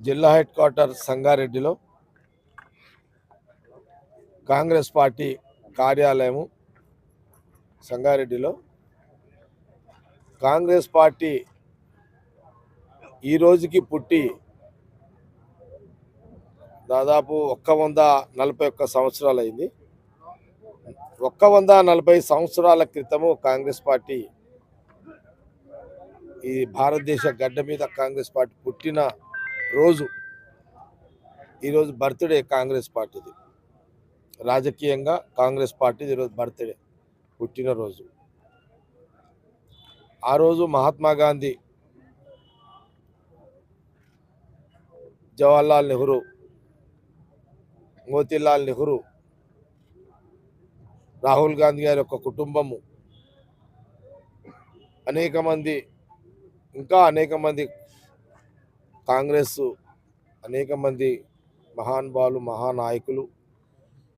జిల్లా head quarter సంగారెడ్డిలో Congress party కార్యాలయము సంగారెడ్డిలో. కాంగ్రెస్ పార్టీ ఈ రోజుకి పుట్టి దాదాపు ఒక్క వంద నలభై ఒక్క సంవత్సరాలు అయింది ఒక్క వంద నలభై సంవత్సరాల క్రితము కాంగ్రెస్ పార్టీ ఈ భారతదేశ గడ్డ మీద కాంగ్రెస్ పార్టీ పుట్టిన రోజు ఈరోజు బర్త్డే కాంగ్రెస్ పార్టీది. రాజకీయంగా కాంగ్రెస్ పార్టీది ఈరోజు బర్త్డే పుట్టినరోజు. ఆ రోజు మహాత్మా గాంధీ జవహర్లాల్ నెహ్రూ మోతీలాల్ నెహ్రూ రాహుల్ గాంధీ గారి యొక్క కుటుంబము అనేక మంది ఇంకా అనేక మంది కాంగ్రెస్ అనేక మంది మహానుభావులు మహానాయకులు